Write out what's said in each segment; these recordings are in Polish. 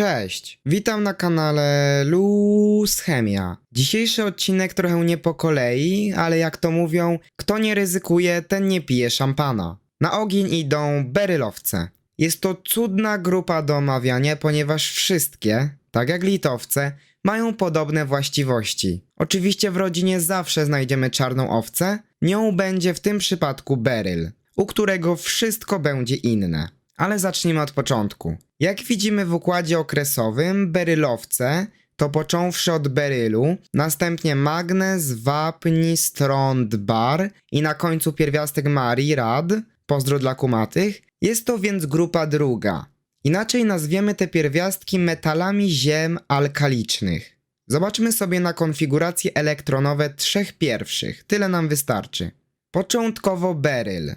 cześć! Witam na kanale Luz Chemia. Dzisiejszy odcinek trochę nie po kolei, ale jak to mówią, kto nie ryzykuje, ten nie pije szampana. Na ogień idą berylowce. Jest to cudna grupa do omawiania, ponieważ wszystkie, tak jak litowce, mają podobne właściwości. Oczywiście w rodzinie zawsze znajdziemy czarną owcę, nią będzie w tym przypadku beryl, u którego wszystko będzie inne. Ale zacznijmy od początku. Jak widzimy w układzie okresowym, berylowce to począwszy od berylu, następnie magnez, wapń, strąd, bar i na końcu pierwiastek Marii, rad, pozdro dla kumatych, jest to więc grupa druga. Inaczej nazwiemy te pierwiastki metalami ziem alkalicznych. Zobaczmy sobie na konfiguracje elektronowe trzech pierwszych, tyle nam wystarczy. Początkowo beryl.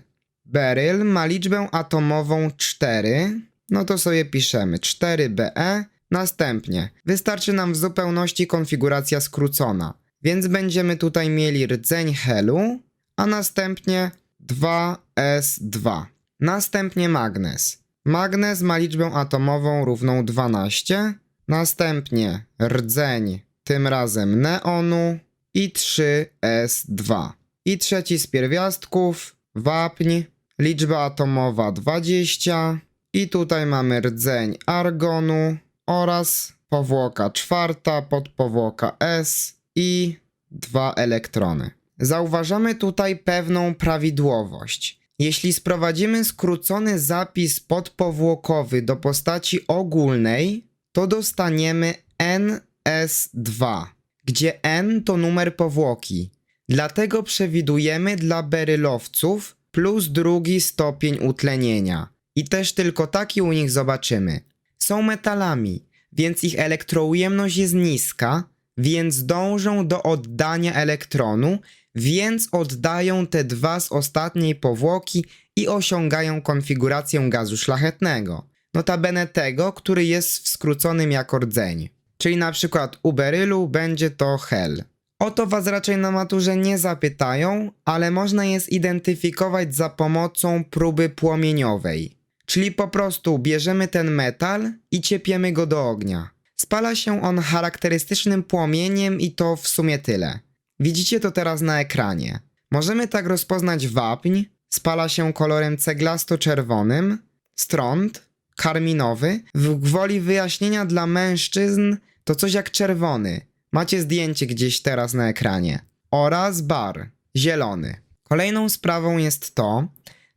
Beryl ma liczbę atomową 4, no to sobie piszemy 4Be. Następnie wystarczy nam w zupełności konfiguracja skrócona, więc będziemy tutaj mieli rdzeń helu, a następnie 2S2. Następnie magnez. Magnez ma liczbę atomową równą 12, następnie rdzeń, tym razem neonu i 3S2. I trzeci z pierwiastków, wapń, liczba atomowa 20 i tutaj mamy rdzeń argonu oraz powłoka czwarta, podpowłoka S i dwa elektrony. Zauważamy tutaj pewną prawidłowość. Jeśli sprowadzimy skrócony zapis podpowłokowy do postaci ogólnej, to dostaniemy NS2, gdzie N to numer powłoki. Dlatego przewidujemy dla berylowców plus drugi stopień utlenienia. I też tylko taki u nich zobaczymy. Są metalami, więc ich elektroujemność jest niska, więc dążą do oddania elektronu, więc oddają te dwa z ostatniej powłoki i osiągają konfigurację gazu szlachetnego. Notabene tego, który jest w skróconym jako rdzeń. Czyli na przykład u berylu będzie to hel. O to was raczej na maturze nie zapytają, ale można je zidentyfikować za pomocą próby płomieniowej. Czyli po prostu bierzemy ten metal i ciepiemy go do ognia. Spala się on charakterystycznym płomieniem i to w sumie tyle. Widzicie to teraz na ekranie. Możemy tak rozpoznać wapń, spala się kolorem ceglasto-czerwonym, strąd, karminowy. W gwoli wyjaśnienia dla mężczyzn to coś jak czerwony. Macie zdjęcie gdzieś teraz na ekranie. Oraz bar, zielony. Kolejną sprawą jest to,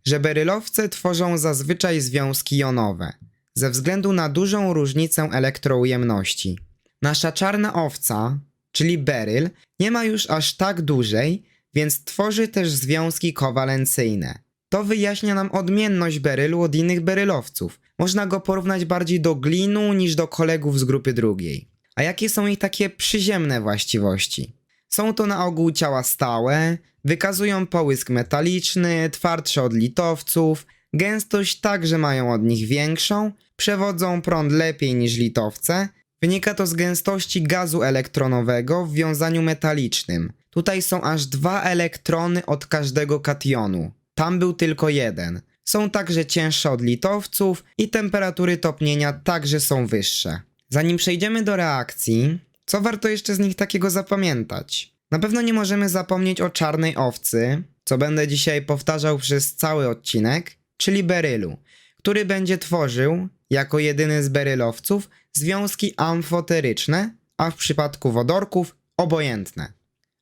że berylowce tworzą zazwyczaj związki jonowe, ze względu na dużą różnicę elektroujemności. Nasza czarna owca, czyli beryl, nie ma już aż tak dużej, więc tworzy też związki kowalencyjne. To wyjaśnia nam odmienność berylu od innych berylowców. Można go porównać bardziej do glinu niż do kolegów z grupy drugiej. A jakie są ich takie przyziemne właściwości? Są to na ogół ciała stałe, wykazują połysk metaliczny, twardsze od litowców, gęstość także mają od nich większą, przewodzą prąd lepiej niż litowce. Wynika to z gęstości gazu elektronowego w wiązaniu metalicznym. Tutaj są aż dwa elektrony od każdego kationu. Tam był tylko jeden. Są także cięższe od litowców i temperatury topnienia także są wyższe. Zanim przejdziemy do reakcji, co warto jeszcze z nich takiego zapamiętać? Na pewno nie możemy zapomnieć o czarnej owcy, co będę dzisiaj powtarzał przez cały odcinek, czyli berylu, który będzie tworzył, jako jedyny z berylowców, związki amfoteryczne, a w przypadku wodorków obojętne.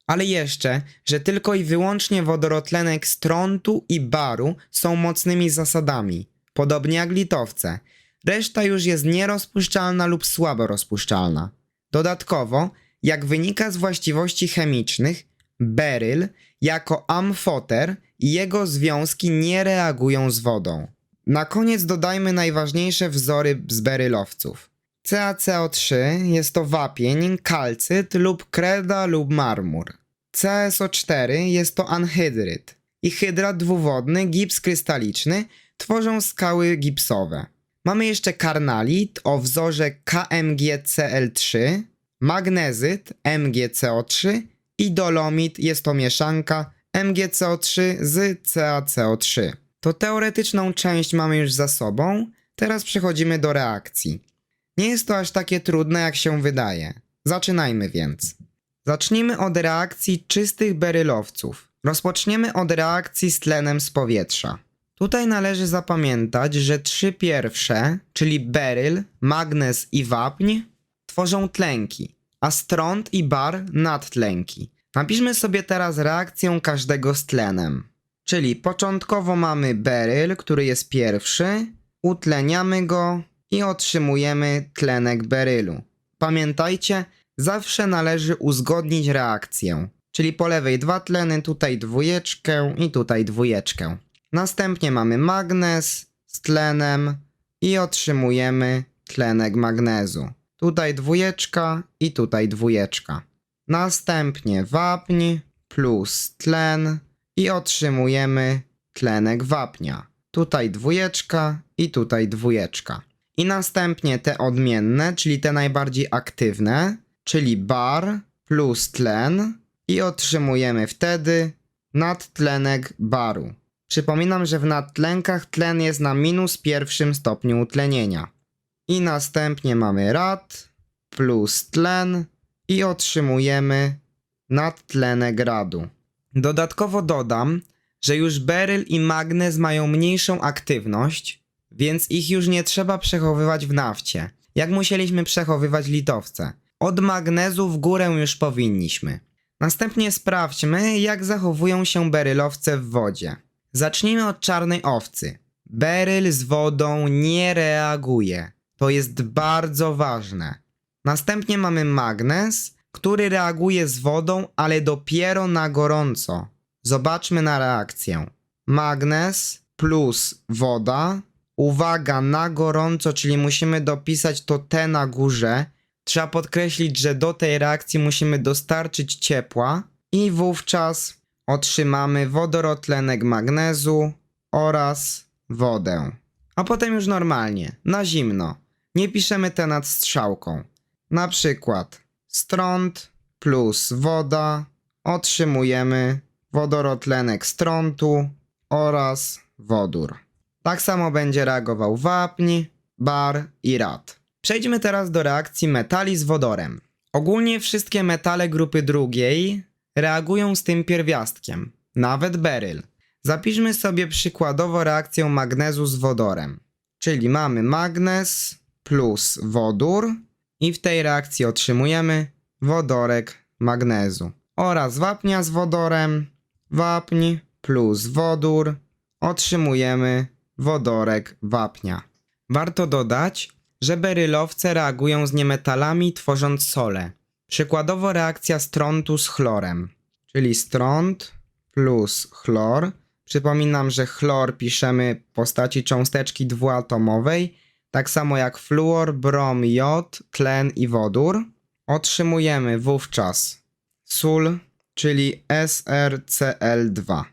Ale jeszcze, że tylko i wyłącznie wodorotlenek strontu i baru są mocnymi zasadami, podobnie jak litowce. Reszta już jest nierozpuszczalna lub słabo rozpuszczalna. Dodatkowo, jak wynika z właściwości chemicznych, beryl jako amfoter i jego związki nie reagują z wodą. Na koniec dodajmy najważniejsze wzory z berylowców. CaCO3 jest to wapień, kalcyt lub kreda lub marmur. CaSO4 jest to anhydryt i hydrat dwuwodny, gips krystaliczny tworzą skały gipsowe. Mamy jeszcze karnalit o wzorze KMgCl3, magnezyt MgCO3 i dolomit jest to mieszanka MgCO3 z CaCO3. To teoretyczną część mamy już za sobą, teraz przechodzimy do reakcji. Nie jest to aż takie trudne, jak się wydaje. Zaczynajmy więc. Zacznijmy od reakcji czystych berylowców. Rozpoczniemy od reakcji z tlenem z powietrza. Tutaj należy zapamiętać, że trzy pierwsze, czyli beryl, magnez i wapń, tworzą tlenki, a stront i bar nadtlenki. Napiszmy sobie teraz reakcję każdego z tlenem. Czyli początkowo mamy beryl, który jest pierwszy, utleniamy go i otrzymujemy tlenek berylu. Pamiętajcie, zawsze należy uzgodnić reakcję. Czyli po lewej dwa tleny, tutaj dwójeczkę i tutaj dwójeczkę. Następnie mamy magnez z tlenem i otrzymujemy tlenek magnezu. Tutaj dwójeczka i tutaj dwójeczka. Następnie wapń plus tlen i otrzymujemy tlenek wapnia. Tutaj dwójeczka i tutaj dwójeczka. I następnie te odmienne, czyli te najbardziej aktywne, czyli bar plus tlen i otrzymujemy wtedy nadtlenek baru. Przypominam, że w nadtlenkach tlen jest na minus pierwszym stopniu utlenienia. I następnie mamy rad plus tlen i otrzymujemy nadtlenek radu. Dodatkowo dodam, że już beryl i magnez mają mniejszą aktywność, więc ich już nie trzeba przechowywać w nafcie, jak musieliśmy przechowywać litowce. Od magnezu w górę już powinniśmy. Następnie sprawdźmy, jak zachowują się berylowce w wodzie. Zacznijmy od czarnej owcy. Beryl z wodą nie reaguje. To jest bardzo ważne. Następnie mamy magnez, który reaguje z wodą, ale dopiero na gorąco. Zobaczmy na reakcję. Magnez plus woda. Uwaga, na gorąco, czyli musimy dopisać to T na górze. Trzeba podkreślić, że do tej reakcji musimy dostarczyć ciepła i wówczas otrzymamy wodorotlenek magnezu oraz wodę. A potem już normalnie, na zimno. Nie piszemy T nad strzałką. Na przykład stront plus woda otrzymujemy wodorotlenek strontu oraz wodór. Tak samo będzie reagował wapń, bar i rad. Przejdźmy teraz do reakcji metali z wodorem. Ogólnie wszystkie metale grupy drugiej reagują z tym pierwiastkiem, nawet beryl. Zapiszmy sobie przykładowo reakcję magnezu z wodorem. Czyli mamy magnez plus wodór i w tej reakcji otrzymujemy wodorek magnezu. Oraz wapnia z wodorem, wapń plus wodór otrzymujemy wodorek wapnia. Warto dodać, że berylowce reagują z niemetalami tworząc sole. Przykładowo reakcja strontu z chlorem, czyli stront plus chlor. Przypominam, że chlor piszemy w postaci cząsteczki dwuatomowej, tak samo jak fluor, brom, jod, tlen i wodór. Otrzymujemy wówczas sól, czyli SrCl2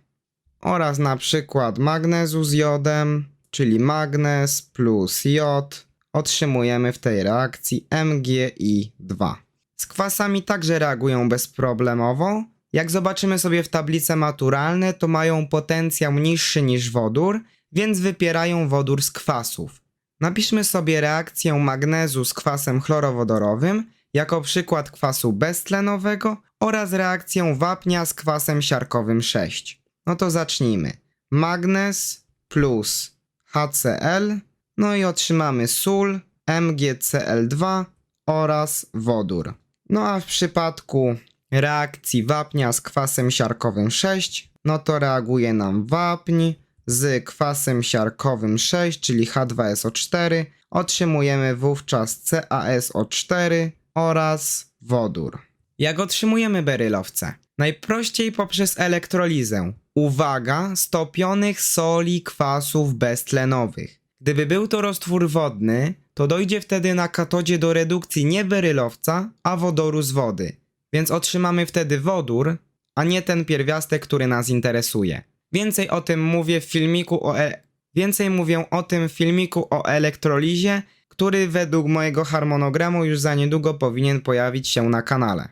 oraz na przykład magnezu z jodem, czyli magnez plus jod, otrzymujemy w tej reakcji MgI2. Z kwasami także reagują bezproblemowo. Jak zobaczymy sobie w tablice maturalne, to mają potencjał niższy niż wodór, więc wypierają wodór z kwasów. Napiszmy sobie reakcję magnezu z kwasem chlorowodorowym jako przykład kwasu beztlenowego oraz reakcję wapnia z kwasem siarkowym 6. No to zacznijmy. Magnez plus HCl, no i otrzymamy sól, MgCl2 oraz wodór. No a w przypadku reakcji wapnia z kwasem siarkowym 6, no to reaguje nam wapń z kwasem siarkowym 6, czyli H2SO4. Otrzymujemy wówczas CaSO4 oraz wodór. Jak otrzymujemy berylowce? Najprościej poprzez elektrolizę. Uwaga, stopionych soli kwasów beztlenowych. Gdyby był to roztwór wodny, to dojdzie wtedy na katodzie do redukcji nie berylowca, a wodoru z wody. Więc otrzymamy wtedy wodór, a nie ten pierwiastek, który nas interesuje. Więcej o tym mówię w filmiku o e... Więcej mówię o tym w filmiku o elektrolizie, który według mojego harmonogramu już za niedługo powinien pojawić się na kanale.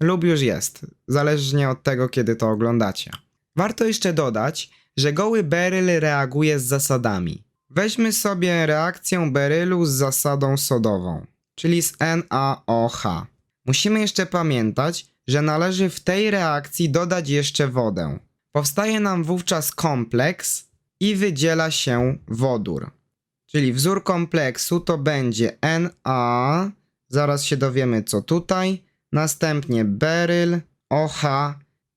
Lub już jest, zależnie od tego, kiedy to oglądacie. Warto jeszcze dodać, że goły beryl reaguje z zasadami. Weźmy sobie reakcję berylu z zasadą sodową. czyli z NaOH. Musimy jeszcze pamiętać, że należy w tej reakcji dodać jeszcze wodę. Powstaje nam wówczas kompleks i wydziela się wodór. Czyli wzór kompleksu to będzie Na, zaraz się dowiemy co tutaj, następnie beryl, OH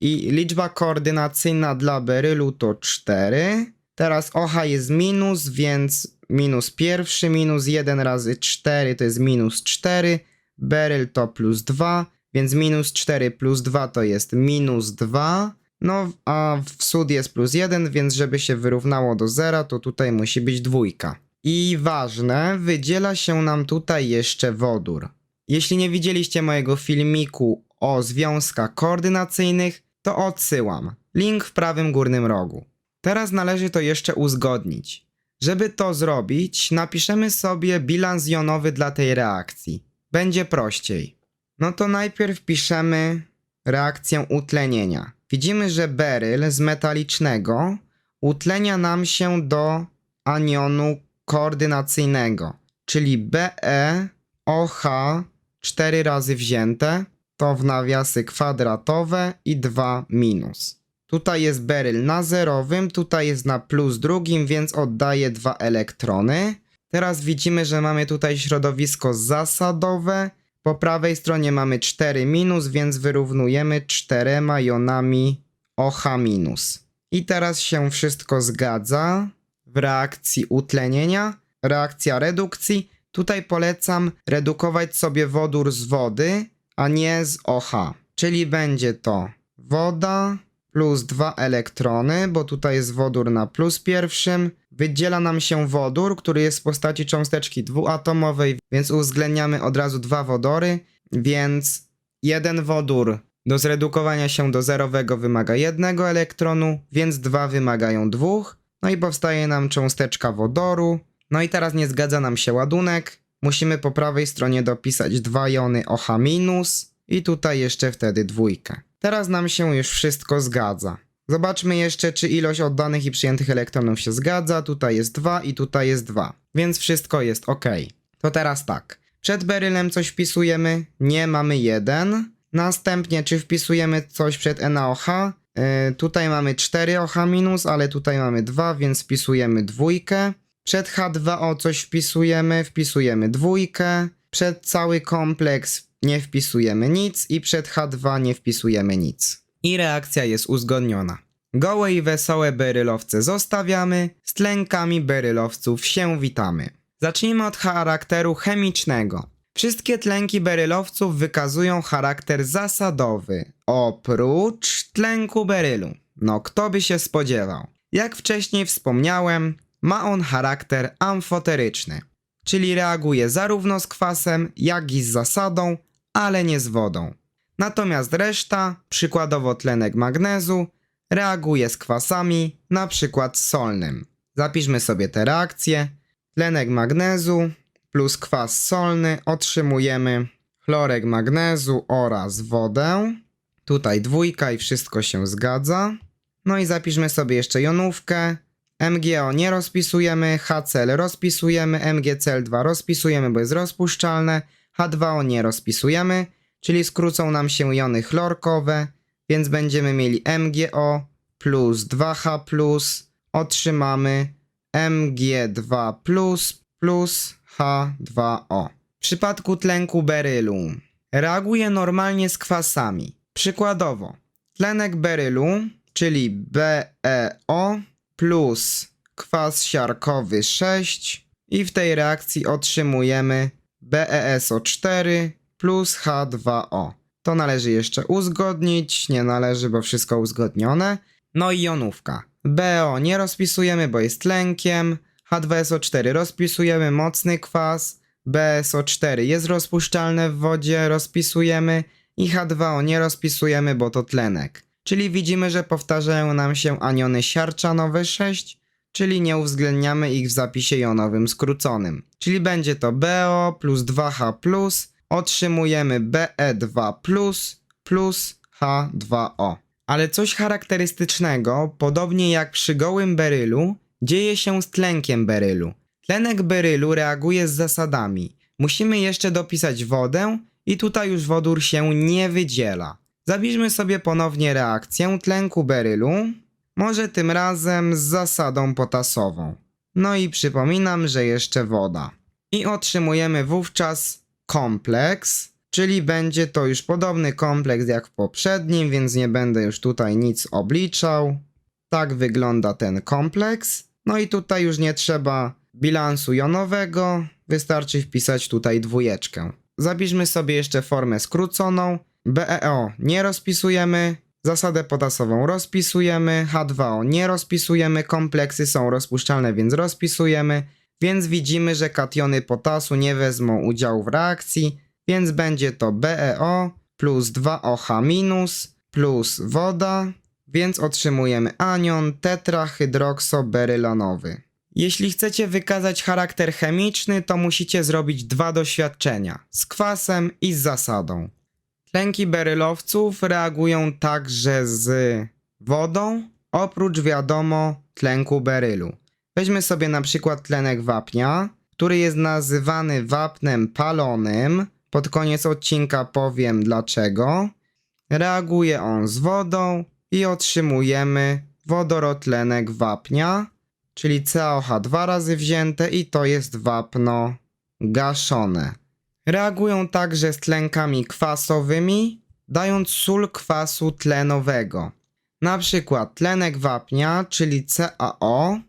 i liczba koordynacyjna dla berylu to 4. Teraz OH jest minus, więc minus pierwszy, minus 1 razy 4 to jest minus 4, beryl to plus 2, więc minus 4 plus 2 to jest minus 2. No, a w sód jest plus 1, więc żeby się wyrównało do zera, to tutaj musi być dwójka. I ważne, wydziela się nam tutaj jeszcze wodór. Jeśli nie widzieliście mojego filmiku o związkach koordynacyjnych, to odsyłam. Link w prawym górnym rogu. Teraz należy to jeszcze uzgodnić. Żeby to zrobić, napiszemy sobie bilans jonowy dla tej reakcji. Będzie prościej. No to najpierw piszemy reakcję utlenienia. Widzimy, że beryl z metalicznego utlenia nam się do anionu koordynacyjnego, czyli BeOH 4 razy wzięte, to w nawiasy kwadratowe i 2 minus. Tutaj jest beryl na zerowym, tutaj jest na plus drugim, więc oddaje dwa elektrony. Teraz widzimy, że mamy tutaj środowisko zasadowe. Po prawej stronie mamy 4 minus, więc wyrównujemy 4 jonami OH minus. I teraz się wszystko zgadza w reakcji utlenienia, reakcja redukcji. Tutaj polecam redukować sobie wodór z wody, a nie z OH. Czyli będzie to woda plus dwa elektrony, bo tutaj jest wodór na plus pierwszym. Wydziela nam się wodór, który jest w postaci cząsteczki dwuatomowej, więc uwzględniamy od razu dwa wodory, więc jeden wodór do zredukowania się do zerowego wymaga jednego elektronu, więc dwa wymagają dwóch. No i powstaje nam cząsteczka wodoru. No i teraz nie zgadza nam się ładunek. Musimy po prawej stronie dopisać dwa jony OH i tutaj jeszcze wtedy dwójkę. Teraz nam się już wszystko zgadza. Zobaczmy jeszcze, czy ilość oddanych i przyjętych elektronów się zgadza. Tutaj jest 2 i tutaj jest 2, więc wszystko jest ok. To teraz tak. Przed berylem coś wpisujemy? Nie, mamy 1. Następnie, czy wpisujemy coś przed NaOH? Yy, tutaj mamy 4 OH minus, ale tutaj mamy 2, więc wpisujemy dwójkę. Przed H2O coś wpisujemy, wpisujemy dwójkę. Przed cały kompleks nie wpisujemy nic i przed H2 nie wpisujemy nic. I reakcja jest uzgodniona. Gołe i wesołe berylowce zostawiamy, z tlenkami berylowców się witamy. Zacznijmy od charakteru chemicznego. Wszystkie tlenki berylowców wykazują charakter zasadowy, oprócz tlenku berylu. No kto by się spodziewał? Jak wcześniej wspomniałem, ma on charakter amfoteryczny, czyli reaguje zarówno z kwasem, jak i z zasadą, ale nie z wodą. Natomiast reszta, przykładowo tlenek magnezu, reaguje z kwasami, na przykład solnym. Zapiszmy sobie te reakcje. Tlenek magnezu plus kwas solny otrzymujemy chlorek magnezu oraz wodę. Tutaj dwójka i wszystko się zgadza. No i zapiszmy sobie jeszcze jonówkę. MgO nie rozpisujemy, HCl rozpisujemy, MgCl2 rozpisujemy, bo jest rozpuszczalne, H2O nie rozpisujemy, czyli skrócą nam się jony chlorkowe, więc będziemy mieli MgO plus 2H plus, otrzymamy Mg2 plus plus H2O. W przypadku tlenku berylu reaguje normalnie z kwasami. Przykładowo, tlenek berylu, czyli BeO plus kwas siarkowy 6 i w tej reakcji otrzymujemy BeSO4 plus H2O. To należy jeszcze uzgodnić, nie należy, bo wszystko uzgodnione. No i jonówka. BO nie rozpisujemy, bo jest tlenkiem. H2SO4 rozpisujemy, mocny kwas. BSO4 jest rozpuszczalne w wodzie, rozpisujemy. I H2O nie rozpisujemy, bo to tlenek. Czyli widzimy, że powtarzają nam się aniony siarczanowe 6, czyli nie uwzględniamy ich w zapisie jonowym skróconym. Czyli będzie to BO plus 2H plus, otrzymujemy BE2 plus plus H2O. Ale coś charakterystycznego, podobnie jak przy gołym berylu, dzieje się z tlenkiem berylu. Tlenek berylu reaguje z zasadami. Musimy jeszcze dopisać wodę i tutaj już wodór się nie wydziela. Zabierzmy sobie ponownie reakcję tlenku berylu, może tym razem z zasadą potasową. No i przypominam, że jeszcze woda. I otrzymujemy wówczas kompleks, czyli będzie to już podobny kompleks jak w poprzednim, więc nie będę już tutaj nic obliczał. Tak wygląda ten kompleks. No i tutaj już nie trzeba bilansu jonowego, wystarczy wpisać tutaj dwójeczkę. Zapiszmy sobie jeszcze formę skróconą. BEO nie rozpisujemy, zasadę potasową rozpisujemy, H2O nie rozpisujemy, kompleksy są rozpuszczalne, więc rozpisujemy, więc widzimy, że kationy potasu nie wezmą udziału w reakcji, więc będzie to BeO plus 2OH minus plus woda, więc otrzymujemy anion tetrahydroksoberylonowy. Jeśli chcecie wykazać charakter chemiczny, to musicie zrobić dwa doświadczenia z kwasem i z zasadą. Tlenki berylowców reagują także z wodą, oprócz wiadomo tlenku berylu. Weźmy sobie na przykład tlenek wapnia, który jest nazywany wapnem palonym. Pod koniec odcinka powiem dlaczego. Reaguje on z wodą i otrzymujemy wodorotlenek wapnia, czyli CaOH dwa razy wzięte i to jest wapno gaszone. Reagują także z tlenkami kwasowymi, dając sól kwasu tlenowego. Na przykład tlenek wapnia, czyli CaO,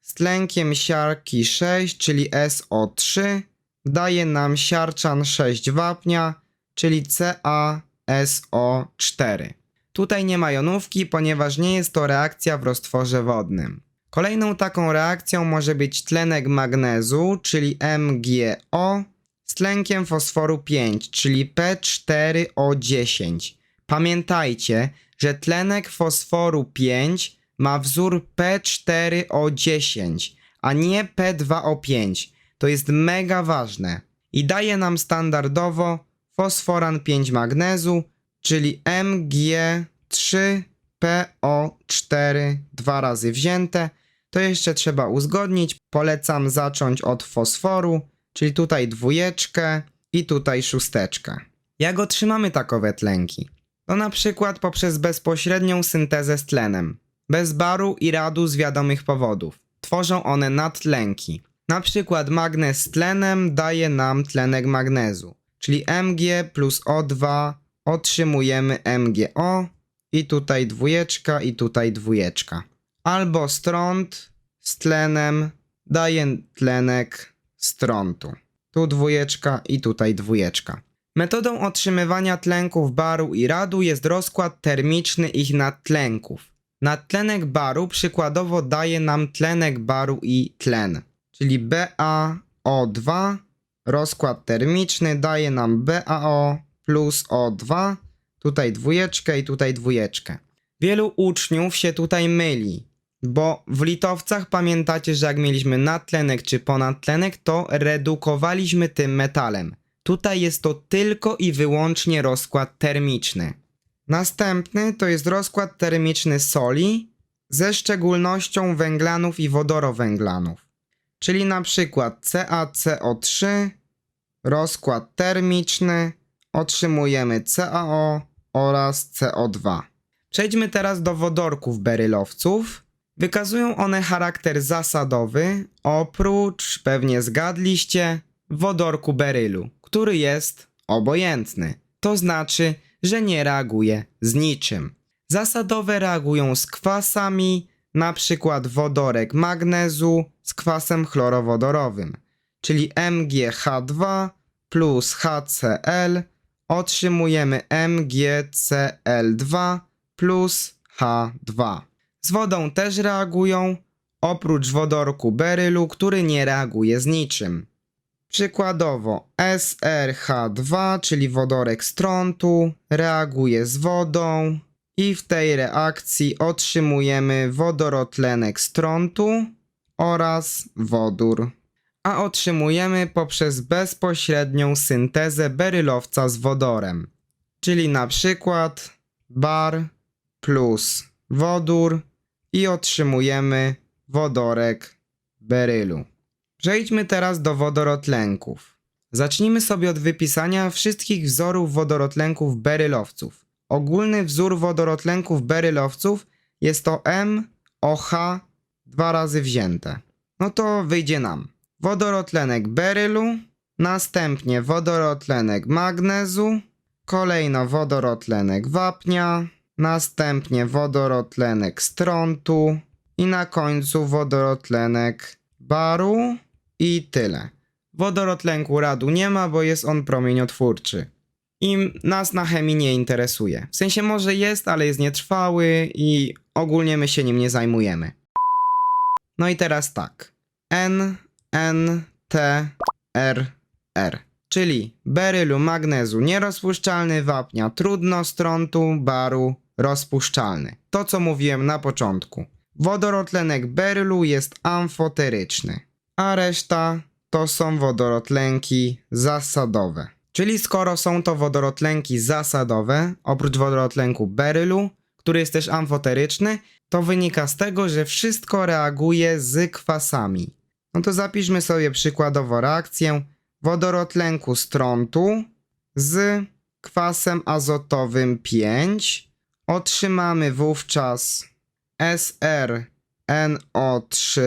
z tlenkiem siarki 6, czyli SO3, daje nam siarczan 6 wapnia, czyli CaSO4. Tutaj nie ma jonówki, ponieważ nie jest to reakcja w roztworze wodnym. Kolejną taką reakcją może być tlenek magnezu, czyli MgO, z tlenkiem fosforu 5, czyli P4O10. Pamiętajcie, że tlenek fosforu 5 ma wzór P4O10, a nie P2O5. To jest mega ważne. I daje nam standardowo fosforan 5 magnezu, czyli Mg3PO4 dwa razy wzięte. To jeszcze trzeba uzgodnić. Polecam zacząć od fosforu, czyli tutaj dwójeczkę i tutaj szósteczkę. Jak otrzymamy takowe tlenki? To na przykład poprzez bezpośrednią syntezę z tlenem, bez baru i radu z wiadomych powodów. Tworzą one nadtlenki. Na przykład magnez z tlenem daje nam tlenek magnezu, czyli Mg plus O2 otrzymujemy MgO i tutaj dwójeczka i tutaj dwójeczka. Albo stront z tlenem daje tlenek strontu. Tu dwójeczka i tutaj dwójeczka. Metodą otrzymywania tlenków baru i radu jest rozkład termiczny ich nadtlenków. Nadtlenek baru przykładowo daje nam tlenek baru i tlen, czyli BaO2, rozkład termiczny daje nam BaO plus O2, tutaj dwójeczkę i tutaj dwójeczkę. Wielu uczniów się tutaj myli, bo w litowcach pamiętacie, że jak mieliśmy nadtlenek czy ponadtlenek, to redukowaliśmy tym metalem. Tutaj jest to tylko i wyłącznie rozkład termiczny. Następny to jest rozkład termiczny soli ze szczególnością węglanów i wodorowęglanów. Czyli na przykład CaCO3, rozkład termiczny, otrzymujemy CaO oraz CO2. Przejdźmy teraz do wodorków berylowców. Wykazują one charakter zasadowy, oprócz, pewnie zgadliście, wodorku berylu, który jest obojętny. To znaczy, że nie reaguje z niczym. Zasadowe reagują z kwasami, na przykład wodorek magnezu z kwasem chlorowodorowym, czyli MgH2 plus HCl otrzymujemy MgCl2 plus H2. Z wodą też reagują, oprócz wodorku berylu, który nie reaguje z niczym. Przykładowo SRH2, czyli wodorek strontu, reaguje z wodą i w tej reakcji otrzymujemy wodorotlenek strontu oraz wodór. A otrzymujemy poprzez bezpośrednią syntezę berylowca z wodorem, czyli na przykład bar plus wodór i otrzymujemy wodorek berylu. Przejdźmy teraz do wodorotlenków. Zacznijmy sobie od wypisania wszystkich wzorów wodorotlenków berylowców. Ogólny wzór wodorotlenków berylowców jest to MOH dwa razy wzięte. No to wyjdzie nam wodorotlenek berylu, następnie wodorotlenek magnezu, kolejno wodorotlenek wapnia, następnie wodorotlenek strontu i na końcu wodorotlenek baru i tyle. Wodorotlenku radu nie ma, bo jest on promieniotwórczy. I nas na chemii nie interesuje. W sensie może jest, ale jest nietrwały i ogólnie my się nim nie zajmujemy. No i teraz tak. N, N, T, R, R. Czyli berylu, magnezu nierozpuszczalny, wapnia trudno, strontu, baru rozpuszczalny. To co mówiłem na początku. Wodorotlenek berylu jest amfoteryczny, a reszta to są wodorotlenki zasadowe. Czyli skoro są to wodorotlenki zasadowe, oprócz wodorotlenku berylu, który jest też amfoteryczny, to wynika z tego, że wszystko reaguje z kwasami. No to zapiszmy sobie przykładowo reakcję wodorotlenku strontu z kwasem azotowym 5. Otrzymamy wówczas SrNO3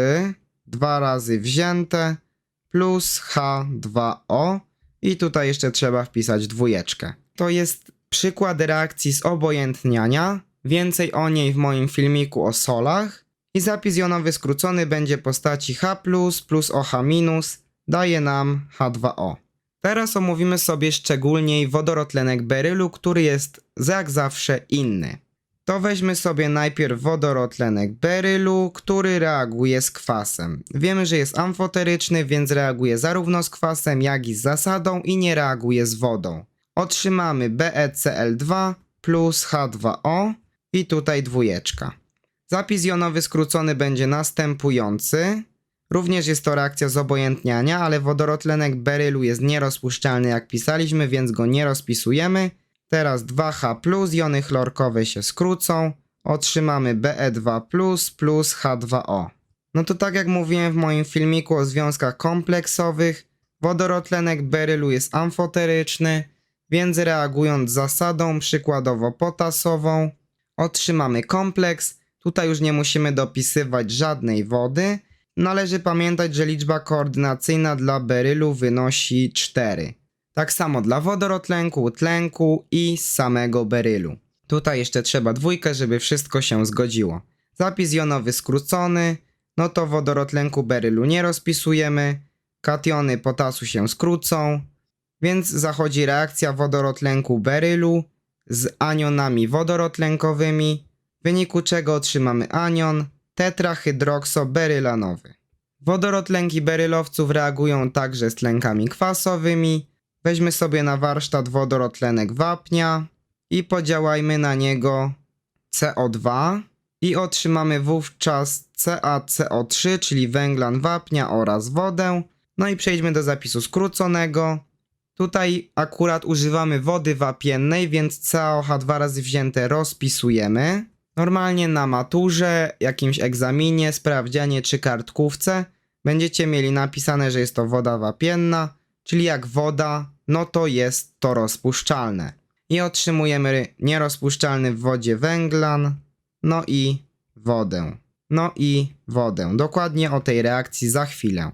dwa razy wzięte plus H2O i tutaj jeszcze trzeba wpisać dwójeczkę. To jest przykład reakcji z obojętniania. Więcej o niej w moim filmiku o solach. I zapis jonowy skrócony będzie postaci H plus OH daje nam H2O. Teraz omówimy sobie szczególniej wodorotlenek berylu, który jest jak zawsze inny. To weźmy sobie najpierw wodorotlenek berylu, który reaguje z kwasem. Wiemy, że jest amfoteryczny, więc reaguje zarówno z kwasem, jak i z zasadą i nie reaguje z wodą. Otrzymamy BeCl2 plus H2O i tutaj dwójeczka. Zapis jonowy skrócony będzie następujący. Również jest to reakcja zobojętniania, ale wodorotlenek berylu jest nierozpuszczalny jak pisaliśmy, więc go nie rozpisujemy. Teraz 2H+, jony chlorkowe się skrócą. Otrzymamy Be2+, plus H2O. No to tak jak mówiłem w moim filmiku o związkach kompleksowych, wodorotlenek berylu jest amfoteryczny, więc reagując zasadą przykładowo potasową, otrzymamy kompleks. Tutaj już nie musimy dopisywać żadnej wody. Należy pamiętać, że liczba koordynacyjna dla berylu wynosi 4. Tak samo dla wodorotlenku, tlenku i samego berylu. Tutaj jeszcze trzeba dwójkę, żeby wszystko się zgodziło. Zapis jonowy skrócony, no to wodorotlenku berylu nie rozpisujemy, kationy potasu się skrócą, więc zachodzi reakcja wodorotlenku berylu z anionami wodorotlenkowymi, w wyniku czego otrzymamy anion tetrahydroksoberylanowy. Wodorotlenki berylowców reagują także z tlenkami kwasowymi. Weźmy sobie na warsztat wodorotlenek wapnia i podziałajmy na niego CO2 i otrzymamy wówczas CaCO3, czyli węglan wapnia oraz wodę. No i przejdźmy do zapisu skróconego. Tutaj akurat używamy wody wapiennej, więc CaOH dwa razy wzięte rozpisujemy. Normalnie na maturze, jakimś egzaminie, sprawdzianie czy kartkówce będziecie mieli napisane, że jest to woda wapienna, czyli jak woda, no to jest to rozpuszczalne. I otrzymujemy nierozpuszczalny w wodzie węglan, no i wodę. No i wodę. Dokładnie o tej reakcji za chwilę.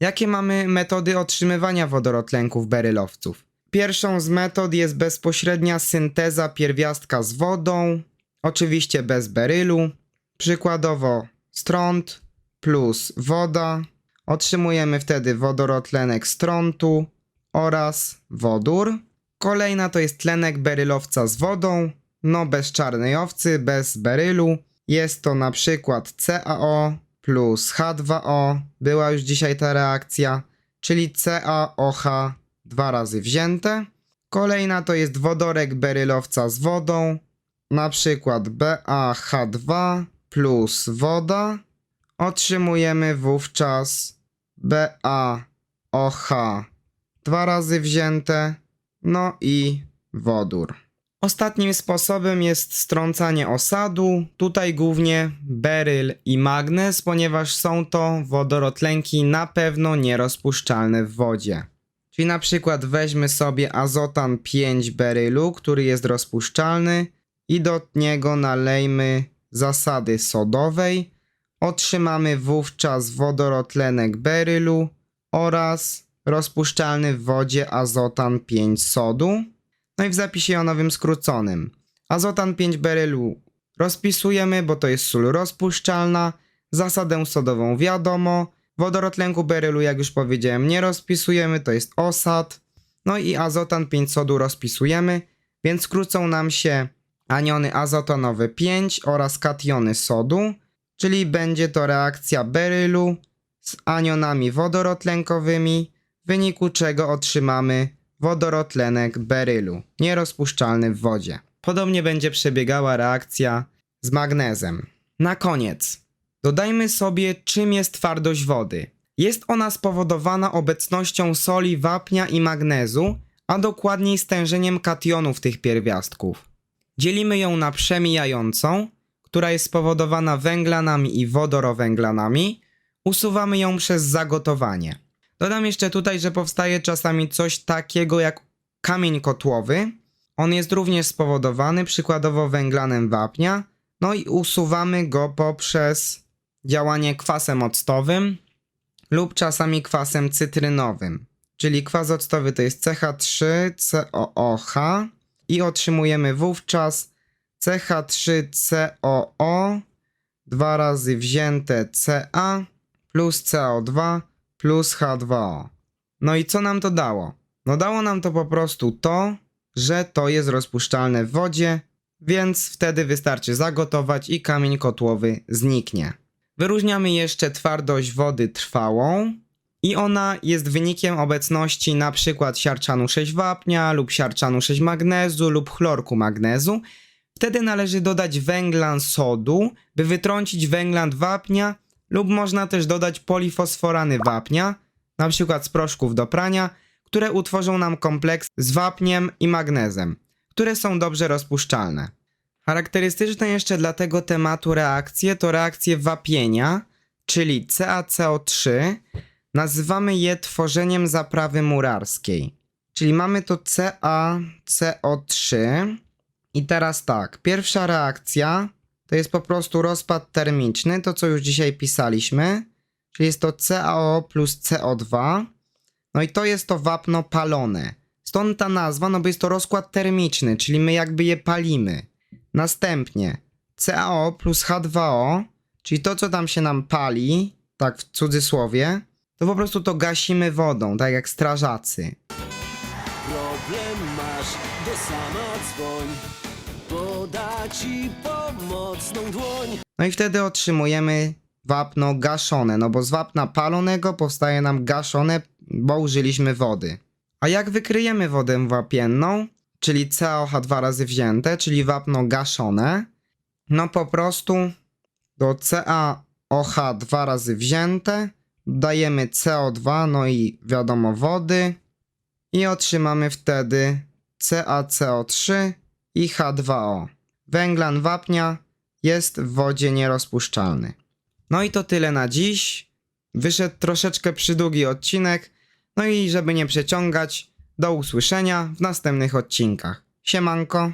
Jakie mamy metody otrzymywania wodorotlenków berylowców? Pierwszą z metod jest bezpośrednia synteza pierwiastka z wodą, oczywiście bez berylu. Przykładowo stront plus woda. Otrzymujemy wtedy wodorotlenek strontu oraz wodór. Kolejna to jest tlenek berylowca z wodą, no bez czarnej owcy, bez berylu. Jest to na przykład CaO plus H2O, była już dzisiaj ta reakcja, czyli CaOH dwa razy wzięte. Kolejna to jest wodorek berylowca z wodą, na przykład BaH2 plus woda. Otrzymujemy wówczas BaOH dwa razy wzięte, no i wodór. Ostatnim sposobem jest strącanie osadu, tutaj głównie beryl i magnez, ponieważ są to wodorotlenki na pewno nierozpuszczalne w wodzie. Czyli na przykład weźmy sobie azotan 5 berylu, który jest rozpuszczalny i do niego nalejmy zasady sodowej. Otrzymamy wówczas wodorotlenek berylu oraz rozpuszczalny w wodzie azotan 5 sodu. No i w zapisie jonowym skróconym. Azotan 5 berylu rozpisujemy, bo to jest sól rozpuszczalna. Zasadę sodową wiadomo. Wodorotlenku berylu, jak już powiedziałem, nie rozpisujemy, to jest osad. No i azotan 5 sodu rozpisujemy, więc skrócą nam się aniony azotanowe 5 oraz kationy sodu, czyli będzie to reakcja berylu z anionami wodorotlenkowymi, w wyniku czego otrzymamy wodorotlenek berylu, nierozpuszczalny w wodzie. Podobnie będzie przebiegała reakcja z magnezem. Na koniec, dodajmy sobie, czym jest twardość wody. Jest ona spowodowana obecnością soli wapnia i magnezu, a dokładniej stężeniem kationów tych pierwiastków. Dzielimy ją na przemijającą, która jest spowodowana węglanami i wodorowęglanami. Usuwamy ją przez zagotowanie. Dodam jeszcze tutaj, że powstaje czasami coś takiego jak kamień kotłowy. On jest również spowodowany przykładowo węglanem wapnia. No i usuwamy go poprzez działanie kwasem octowym lub czasami kwasem cytrynowym. Czyli kwas octowy to jest CH3COOH i otrzymujemy wówczas CH3COO dwa razy wzięte Ca plus CO2 plus H2O. No i co nam to dało? No dało nam to po prostu to, że to jest rozpuszczalne w wodzie, więc wtedy wystarczy zagotować i kamień kotłowy zniknie. Wyróżniamy jeszcze twardość wody trwałą i ona jest wynikiem obecności przykład siarczanu 6 wapnia lub siarczanu 6 magnezu lub chlorku magnezu. Wtedy należy dodać węglan sodu, by wytrącić węglan wapnia lub można też dodać polifosforany wapnia, przykład z proszków do prania, które utworzą nam kompleks z wapniem i magnezem, które są dobrze rozpuszczalne. Charakterystyczne jeszcze dla tego tematu reakcje to reakcje wapienia, czyli CaCO3. Nazywamy je tworzeniem zaprawy murarskiej. Czyli mamy to CaCO3. I teraz tak, pierwsza reakcja to jest po prostu rozpad termiczny, to co już dzisiaj pisaliśmy. Czyli jest to CaO plus CO2. No i to jest to wapno palone. Stąd ta nazwa, no bo jest to rozkład termiczny, czyli my jakby je palimy. Następnie CaO plus H2O, czyli to, co tam się nam pali, tak w cudzysłowie, to po prostu to gasimy wodą, tak jak strażacy. Problem masz, do sama dzwoń Poda ci pomocną dłoń No i wtedy otrzymujemy wapno gaszone, no bo z wapna palonego powstaje nam gaszone, bo użyliśmy wody. A jak wykryjemy wodę wapienną, czyli CaOH dwa razy wzięte, czyli wapno gaszone, no po prostu do CaOH dwa razy wzięte dajemy CO2, no i wiadomo wody i otrzymamy wtedy CaCO3 i H2O. Węglan wapnia jest w wodzie nierozpuszczalny. No i to tyle na dziś. Wyszedł troszeczkę przydługi odcinek. No i żeby nie przeciągać, do usłyszenia w następnych odcinkach. Siemanko.